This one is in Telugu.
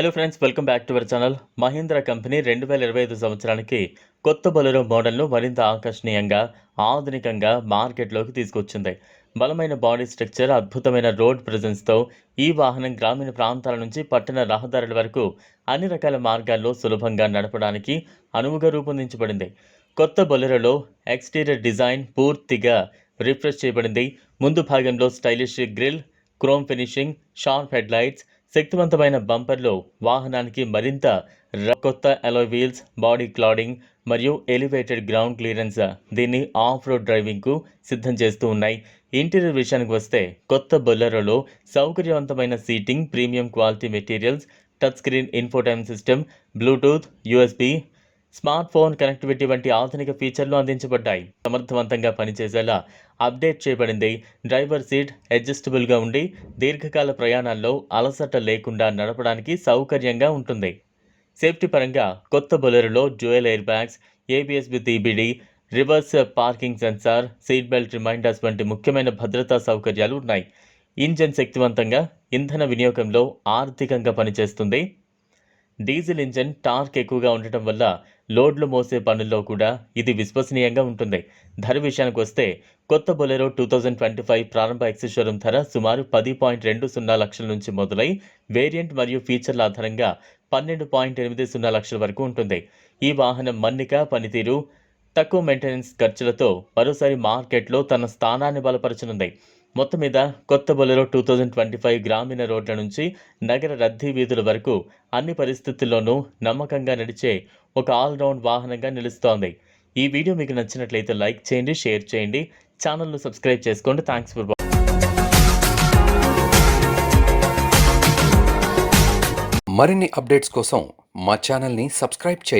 Hello friends welcome back to our channel Mahindra company రెండు వేల ఇరవై ఐదు సంవత్సరానికి కొత్త బొలెరో మోడల్ను మరింత ఆకర్షణీయంగా ఆధునికంగా మార్కెట్లోకి తీసుకొచ్చింది. బలమైన బాడీ స్ట్రక్చర్ అద్భుతమైన రోడ్ ప్రజెన్స్తో ఈ వాహనం గ్రామీణ ప్రాంతాల నుంచి పట్టణ రహదారుల వరకు అన్ని రకాల మార్గాల్లో సులభంగా నడపడానికి అనువుగా రూపొందించబడింది. కొత్త బొలెరోలో ఎక్స్టీరియర్ డిజైన్ పూర్తిగా రిఫ్రెష్ చేయబడింది. ముందు భాగంలో stylish grille chrome finishing sharp head lights శక్తివంతమైన బంపర్లు వాహనానికి మరింత ర- కొత్త అలోయ్ వీల్స్ బాడీ క్లాడింగ్ మరియు ఎలివేటెడ్ గ్రౌండ్ క్లియరెన్స్ దీన్ని ఆఫ్ రోడ్ డ్రైవింగ్కు సిద్ధం చేస్తూ ఉన్నాయి. ఇంటీరియర్ విషయానికి వస్తే కొత్త బొలెరోలో సౌకర్యవంతమైన seating premium quality materials touch screen infotainment system Bluetooth USB smart phone connectivity వంటి ఆధునిక ఫీచర్లు అందించబడ్డాయి. సమర్థవంతంగా పనిచేసేలా అప్డేట్ చేయబడింది. డ్రైవర్ సీట్ అడ్జస్టబుల్గా ఉండి దీర్ఘకాల ప్రయాణాల్లో అలసట లేకుండా నడపడానికి సౌకర్యంగా ఉంటుంది. సేఫ్టీ పరంగా కొత్త బొలెరులో dual air bags ABS with EBD reverse parking sensor seat belt reminders వంటి ముఖ్యమైన భద్రతా సౌకర్యాలు ఉన్నాయి. ఇంజన్ శక్తివంతంగా ఇంధన వినియోగంలో ఆర్థికంగా పనిచేస్తుంది. డీజిల్ ఇంజన్ టార్క్ ఎక్కువగా ఉండటం వల్ల లోడ్లు మోసే పనుల్లో కూడా ఇది విశ్వసనీయంగా ఉంటుంది. ధర విషయానికి వస్తే కొత్త Bolero two thousand twenty five ప్రారంభ ఎక్సిషోరూం ధర సుమారు పది పాయింట్ రెండు సున్నా లక్షల నుంచి మొదలై వేరియంట్ మరియు ఫీచర్ల ఆధారంగా పన్నెండు పాయింట్ ఎనిమిది సున్నా లక్షల వరకు ఉంటుంది. ఈ వాహనం మన్నిక పనితీరు తక్కువ మెయింటెనెన్స్ ఖర్చులతో మరోసారి మార్కెట్లో తన స్థానాన్ని బలపరచనుంది. మొత్తం మీద కొత్త Bolero two thousand twenty five గ్రామీణ రోడ్ల నుంచి నగర రద్దీ వీధుల వరకు అన్ని పరిస్థితుల్లోనూ నమ్మకంగా నడిచే ఒక ఆల్రౌండ్ వాహనంగా నిలుస్తోంది. ఈ వీడియో మీకు నచ్చినట్లయితే లైక్ చేయండి షేర్ చేయండి. ఛానల్ను సబ్స్క్రైబ్ చేసుకోండి. థ్యాంక్స్ ఫర్ మరిన్ని అప్డేట్స్ కోసం మా ఛానల్ని సబ్స్క్రైబ్ చేయండి.